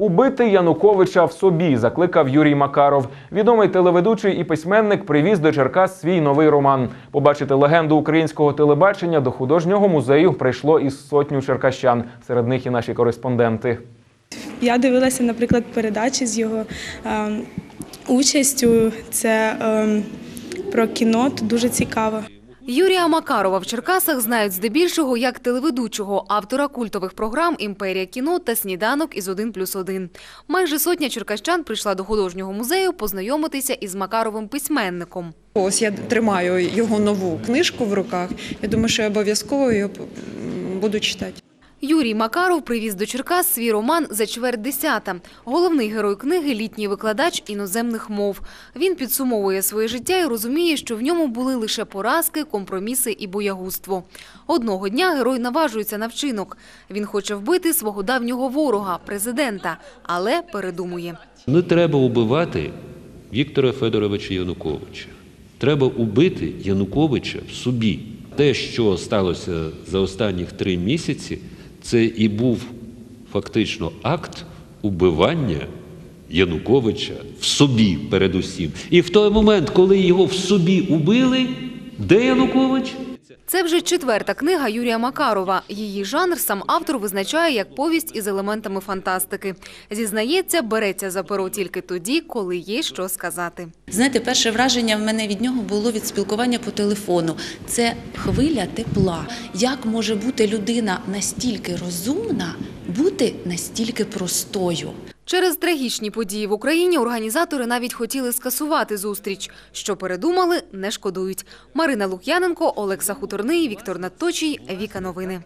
Убити Януковича в собі закликав Юрій Макаров. Відомий телеведучий і письменник привіз до Черкас свій новий роман. Побачити легенду українського телебачення до художнього музею прийшло із сотню черкащан. Серед них і наші кореспонденти. Я дивилася, наприклад, передачі з його ем, участю. Це ем, про кіно, то дуже цікаво. Юрія Макарова в Черкасах знають здебільшого як телеведучого, автора культових програм «Імперія кіно» та «Сніданок із 1 плюс 1». Майже сотня черкащан прийшла до художнього музею познайомитися із Макаровим письменником. Ось я тримаю його нову книжку в руках. Я думаю, що я обов'язково його буду читати. Юрій Макаров привіз до Черкас свій роман «За чверть десята». Головний герой книги – літній викладач іноземних мов. Він підсумовує своє життя і розуміє, що в ньому були лише поразки, компроміси і боягузтво. Одного дня герой наважується на вчинок. Він хоче вбити свого давнього ворога – президента, але передумує. Не треба убивати Віктора Федоровича Януковича. Треба убити Януковича в собі. Те, що сталося за останніх три місяці, це і був фактично акт убивання Януковича в собі передусім. І в той момент, коли його в собі убили, де Янукович? Це вже четверта книга Юрія Макарова. Її жанр сам автор визначає як повість із елементами фантастики. Зізнається, береться за перо тільки тоді, коли є що сказати. Знаєте, перше враження в мене від нього було від спілкування по телефону. Це хвиля тепла. Як може бути людина настільки розумна, бути настільки простою? Через трагічні події в Україні організатори навіть хотіли скасувати зустріч. Що передумали, не шкодують. Марина Лук'яненко, Олекса Хуторний, Віктор Надточій, Віка Новини.